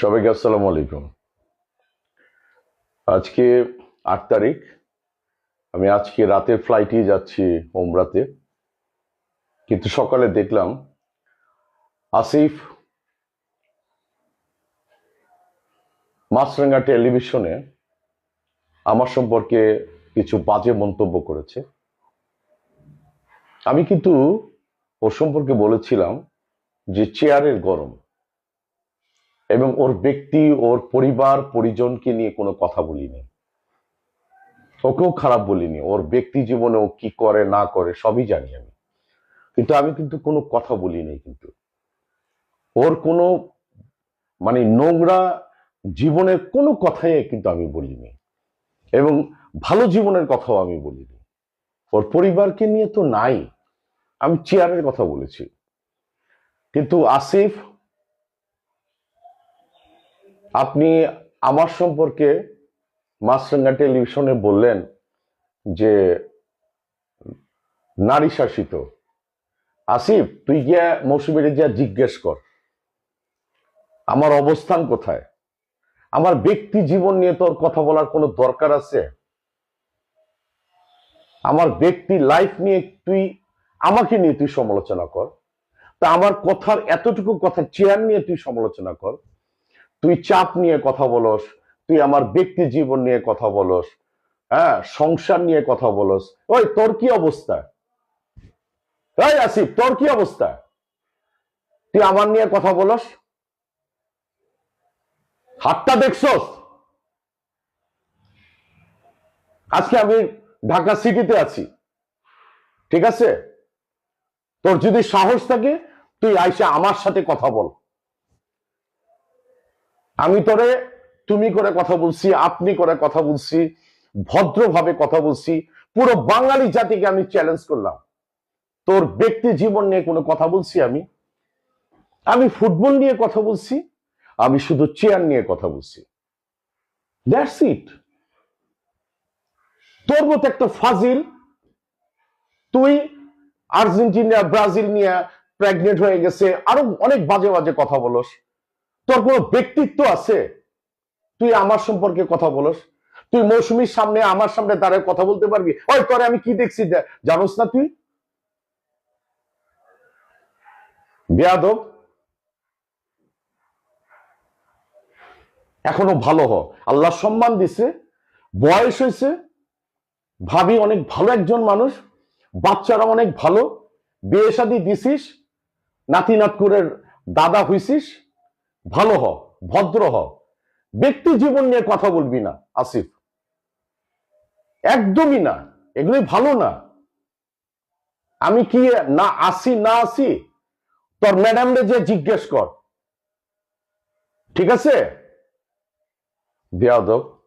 সবাইকে আসসালামু আলাইকুম। আজকে আট তারিখ। আমি আজকে রাতের ফ্লাইটেই যাচ্ছি ওমরাতে। কিন্তু সকালে দেখলাম আসিফ মাছরাঙ্গা টেলিভিশনে আমার সম্পর্কে কিছু বাজে মন্তব্য করেছে। আমি কিন্তু ওর সম্পর্কে বলেছিলাম যে চেয়ারের গরম। এবং ওর ব্যক্তি, ওর পরিবার, পরিজনকে নিয়ে কোনো কথা বলিনি। ওকেও খারাপ বলিনি। ওর ব্যক্তি জীবনে ও কি করে, না করে, সবই জানি আমি। কিন্তু আমি কিন্তু কোনো কথা বলিনি কিন্তু। ওর কোনো মানে নোংরা জীবনের কোনো কথাই কিন্তু আমি বলিনি। এবং ভালো জীবনের কথাও আমি বলিনি। ওর পরিবারকে নিয়ে তো নাই। আমি চেয়ারের কথা বলেছি। কিন্তু আসিফ আপনি আমার সম্পর্কে মাছরাঙ্গা টেলিভিশনে বললেন যে নারী শাসিত। আসিফ, তুই গিয়া মৌসুমীরে গিয়া জিজ্ঞেস কর। আমার অবস্থান কোথায়? আমার ব্যক্তি জীবন নিয়ে তোর কথা বলার কোনো দরকার আছে? আমার ব্যক্তি লাইফ নিয়ে তুই, আমাকে নিয়ে তুই সমালোচনা কর। তা আমার কথার এতটুকু কথা চেয়ার নিয়ে তুই সমালোচনা কর। তুই চাপ নিয়ে কথা বলস, তুই আমার ব্যক্তি জীবন নিয়ে কথা বলস হ্যাঁ সংসার নিয়ে কথা বলস। ওই, তোর কি অবস্থা? এই আসিফ, তোর কি অবস্থা? তুই আমার নিয়ে কথা বলস? হাতটা দেখছস? আজকে আমি ঢাকা সিটিতে আছি, ঠিক আছে? তোর যদি সাহস থাকে, তুই আইসা আমার সাথে কথা বল। আমি তোরে, তুমি করে কথা বলছি, আপনি করে কথা বলছি, ভদ্রভাবে কথা বলছি, পুরো বাঙালি জাতিকে আমি চ্যালেঞ্জ করলাম। তোর ব্যক্তি জীবন নিয়ে কোনো কথা বলছি আমি? আমি ফুটবল নিয়ে কথা বলছি, আমি শুধু চেয়ার নিয়ে কথা বলছি। দ্যাটস ইট তোর মতো একটা ফাজিল, তুই আর্জেন্টিনা, ব্রাজিল নিয়ে প্রেগনেন্ট হয়ে গেছে, আরও অনেক বাজে বাজে কথা বলস। তোর কোনো ব্যক্তিত্ব আছে? তুই আমার সম্পর্কে কথা বলস। তুই মৌসুমীর সামনে, আমার সামনে দাঁড়ায় কথা বলতে পারবি? ওই তোরে আমি কি দেখছি? জানোস না তুই? বেয়াদব। এখনও ভালো হ। আল্লাহ সম্মান দিছে। বয়স হয়েছে। ভাবি অনেক ভালো একজন মানুষ। বাচ্চারা অনেক ভালো। বিয়ে শাদি দিছিস। নাতি নাতকুরের দাদা হইছিস। ভালো হ ভদ্র হ ব্যক্তি জীবন নিয়ে কথা বলবি না, আসিফ। একদমই না এগুলি ভালো না। আমি কি না আসি না আসি? তোর ম্যাডামরে যে জিজ্ঞেস কর। ঠিক আছে? বেয়াদব